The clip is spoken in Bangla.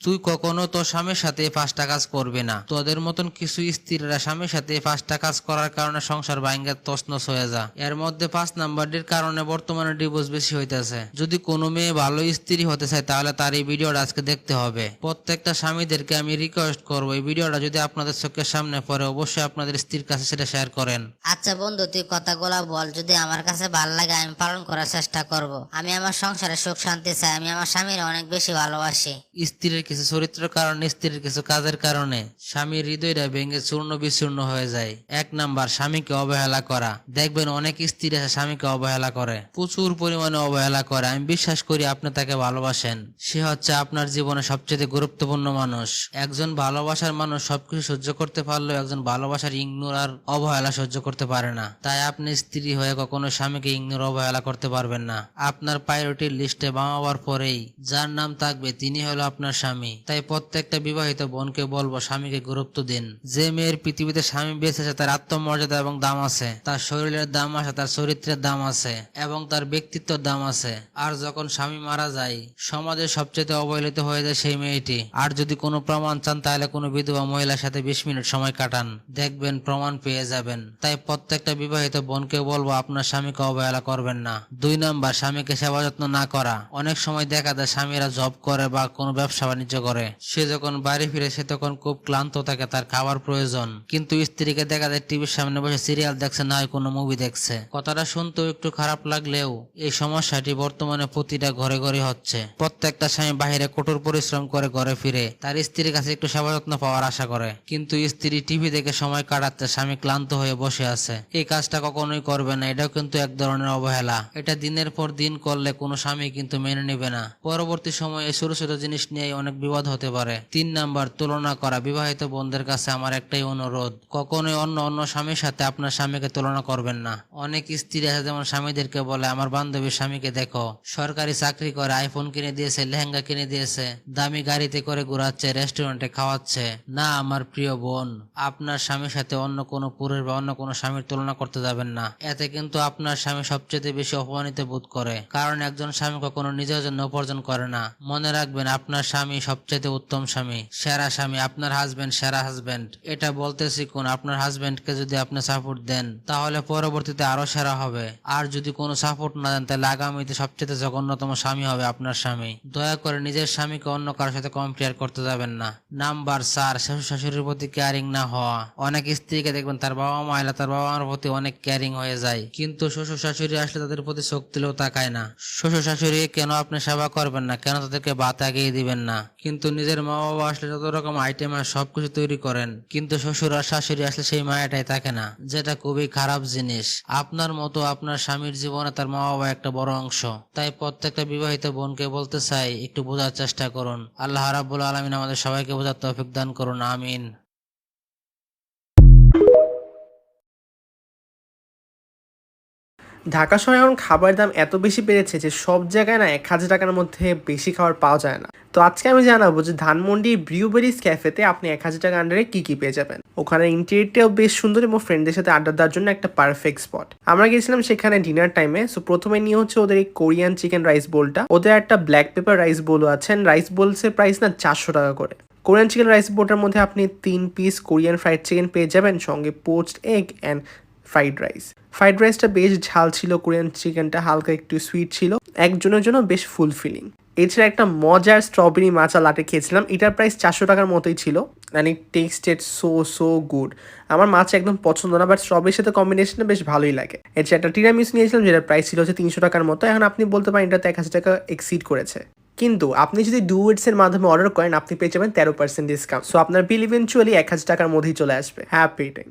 তুই কখনো তোর স্বামীর সাথে পাঁচটা কাজ করবে না। তোদের মতন কিছু স্ত্রীরা স্বামীর সাথে পাঁচটা কাজ করার কারণে সংসার ভাঙ্গা তছনছ হয়ে যা। এর মধ্যে পাঁচ নাম্বারটির কারণে বর্তমানে ডিভোর্স বেশি হইতেছে। যদি কোনো মেয়ে ভালো স্ত্রী হতে চায় তাহলে তার এই ভিডিওটা আজকে দেখতে হবে। প্রত্যেকটা স্বামীদেরকে আমি রিকোয়েস্ট করব এই ভিডিওটা যদি আপনাদের চোখের সামনে পড়ে অবশ্যই আপনাদের স্ত্রীর কাছে সেটা শেয়ার করেন। আচ্ছা বন্ধু তুই কথাগুলা বল যদি আমার কাছে ভালো লাগে আমি পালন করার চেষ্টা করব। আমি আমার সংসারে সুখ শান্তি চাই আমি আমার স্বামীর অনেক বেশি ভালোবাসি। স্ত্রীর কিছু চরিত্রের কারণে, স্ত্রীর কিছু কাজের কারণে স্বামীর হৃদয়টা ভেঙে চূর্ণ বিচূর্ণ হয়ে যায়। এক নাম্বার, স্বামীকে অবহেলা করা। দেখবেন অনেক স্ত্রী স্বামীকে অবহেলা করে। প্রচুর পরিমাণে অবহেলা করে। আমি বিশ্বাস করি আপনি তাকে ভালোবাসেন। সে হচ্ছে আপনার জীবনে সবচেয়ে গুরুত্বপূর্ণ মানুষ। একজন ভালোবাসার মানুষ সবকিছু সহ্য করতে পারলেও একজন ভালোবাসার ইগনোর আর অবহেলা সহ্য করতে পারে না। তাই আপনি স্ত্রী হয়ে কখনো স্বামীকে ইগনোর, অবহেলা করতে পারবেন না। আপনার প্রায়োরিটির লিস্টে বামাবার পরেই যার নাম থাকবে, তিনি হলো আপনার স্বামী। তাই প্রত্যেকটা বিবাহিত বোনকে বলব স্বামীকে গুরুত্ব দিন। যে মেয়ের পৃথিবীতে স্বামী বেঁচে আছে, তার আত্মমর্যাদা এবং দাম আছে। তার শরীরের দাম আছে, তার চরিত্রের দাম আছে এবং তার ব্যক্তিত্বের দাম আছে। আর যখন স্বামী মারা যায়, সমাজে সবচেয়ে অবহেলিত হয়ে যায় সেই মেয়েটি। আর যদি কোনো প্রমাণ চান, তাহলে কোনো বিধবা মহিলার সাথে বিশ মিনিট সময় কাটান। দেখবেন প্রমাণ পেয়ে যাবেন। তাই প্রত্যেকটা বিবাহিত বোনকে বলব, আপনার স্বামীকে অবহেলা করবেন না। দুই নাম্বার, স্বামীকে সেবা যত্ন না করা। অনেক সময় দেখা যায় স্বামীরা জব করে বা কোনো ব্যবসা বাণিজ্য করে। সে যখন বাড়ি ফিরে, সে তখন খুব ক্লান্ত থাকে, তার খাবার প্রয়োজন। কিন্তু স্ত্রীকে দেখা যায়, টিভির সামনে বসে সিরিয়াল দেখছে না হয় কোনো মুভি দেখছে। কথাটা শুনতেও একটু খারাপ লাগলেও এই সমস্যাটি বর্তমানে প্রতিটা ঘরে ঘরে হচ্ছে। প্রত্যেকটা স্বামী বাহিরে কঠোর পরিশ্রম করে ঘরে ফিরে, তার স্ত্রীর কাছে একটু সেবা যত্ন পাওয়ার আশা করে। কিন্তু স্ত্রী টিভি দেখে সময় কাটাতে স্বামী ক্লান্ত হয়ে বসে আছে। এই কাজটা কখনোই করবে না, এটাও কিন্তু এক ধরনের অবহেলা। এটা দিনের পর দিন করলে কোনো স্বামী কিন্তু মেনে নেবে না। পরবর্তী সময়ে ছোট ছোট জিনিস নিয়ে অনেক বিবাদ হতে পারে। তিন নাম্বার, তুলনা করা। বিবাহিত বোনদের কাছে আমার একটাই অনুরোধ, কখনোই অন্য অন্য স্বামীর সাথে আপনার স্বামীকে তুলনা করবেন না। অনেক স্ত্রী আছে যেমন স্বামীদেরকে বলে, আমার বান্ধবীর স্বামীকে দেখো, সরকারি চাকরি করে আইফোন কিনে দিয়েছে, লেহেঙ্গা কিনে দিয়েছে, দামি গাড়িতে করে ঘুরাচ্ছে রেস্টুরেন্টে খাওয়াচ্ছে। না, আমার প্রিয় বোন, আপনার স্বামীর সাথে অন্য কোনো পুরুষ বা অন্য কোনো স্বামীর তুলনা করতে যাবেন না। এতে কিন্তু আপনার স্বামী সবচেয়ে বেশি অপমানিত বোধ করে, কারণ একজন স্বামী কখনো নিজের জন্য উপার্জন করে না। মনে রাখবেন, আপনার স্বামী সবচেয়ে উত্তম স্বামী, সেরা স্বামী, আপনার হাজবেন্ড সেরা হাজবেন্ড এটা বলতে শিখুন আপনার হাজবেন্ডকে যদি আপনি সাপোর্ট দেন, তাহলে পরবর্তীতে আরও সেরা হবে। আর যদি কোনো সাপোর্ট না দেন, তাহলে আগামীতে সবচেয়ে জঘন্যতম স্বামী হবে আপনার স্বামী। দয়া করে নিজের স্বামীকে অন্য কারোর সাথে কম্পেয়ার করতে যাবেন না। নাম্বার চার শ্বশুর শাশুড়ির প্রতি কেয়ারিং না হওয়া। অনেক স্ত্রীকে দেখবেন তার বাবা মা এলে তার বাবা মার প্রতি অনেক কেয়ারিং হয়ে যায়। কিন্তু শ্বশুর শাশুড়ি আসলে তাদের প্রতি দিলেও তাকায় না। শ্বশুর শাশুড়ি কেন আপনি সেবা করবেন না? কেন তাদেরকে ভাত আগিয়ে দিবেন না? কিন্তু নিজের মা বাবা আসলে যত রকম আইটেম আর সবকিছু তৈরি করেন, কিন্তু শ্বশুর আর শাশুড়ি আসলে সেই মায়াটাই থাকে না। যেটা খুবই খারাপ জিনিস। আপনার মতো আপনার স্বামীর জীবনে তার মা বাবা একটা বড় অংশ। তাই প্রত্যেকটা বিবাহিত বোনকে বলতে চাই, একটু বোঝার চেষ্টা করুন। আল্লাহ রাব্বুল আলমিন আমাদের সবাইকে বোঝার তৌফিক দান করুন, আমিন। ঢাকা শহরে এখন খাবারের দাম এত বেশি বেড়েছে যে সব জায়গায় না এক হাজার টাকার মধ্যে বেশি খাবার পাওয়া যায় না। তো আজকে আমি জানাব যে ধানমন্ডি ব্রিউবেরিজ ক্যাফেতে আপনি এক হাজার টাকা আন্ডারে কি কি পেয়ে যাবেন। ওখানে ইন্টেরিয়রটাও বেশ সুন্দর এবং ফ্রেন্ডদের সাথে আড্ডা দেওয়ার জন্য একটা পারফেক্ট স্পট আমরা গেছিলাম সেখানে ডিনার টাইমে সো প্রথমে নিয়ে হচ্ছে ওদের এই কোরিয়ান চিকেন রাইস বোলটা ওদের একটা ব্ল্যাক পেপার রাইস বোলও আছে। রাইস বোলসের প্রাইস না চারশো টাকা করে। কোরিয়ান চিকেন রাইস বোলটার মধ্যে আপনি তিন পিস কোরিয়ান ফ্রাইড চিকেন পেয়ে যাবেন। সঙ্গে poached egg and fried rice fried রাইসটা বেশ ঝাল ছিল কোরিয়ান চিকেনটা হালকা একটু সুইট ছিল। একজনের জন্য বেশ ফুলফিলিং এছাড়া একটা মজার স্ট্রবেরি মাচা লাটে খেয়েছিলাম, এটার প্রাইস চারশো টাকার মতোই ছিল and it tasted so so good আমার মাছ একদম পছন্দ না বাট স্ট্রবেরির সাথে কম্বিনেশনটা বেশ ভালোই লাগে। এছাড়া একটা টিরামিস নিয়েছিলাম, যেটার প্রাইস ছিল হচ্ছে তিনশো টাকার মতো, এখন আপনি বলতে পারেন এটাতে এক হাজার টাকা এক্সিড করেছে। কিন্তু আপনি যদি ডুয়েটস এর মাধ্যমে অর্ডার করেন, আপনি পেয়ে যাবেন তেরো পার্সেন্ট ডিসকাউন্ট সো আপনার বিল ইভেনচুয়ালি এক হাজার টাকার মধ্যেই চলে আসবে। Happy time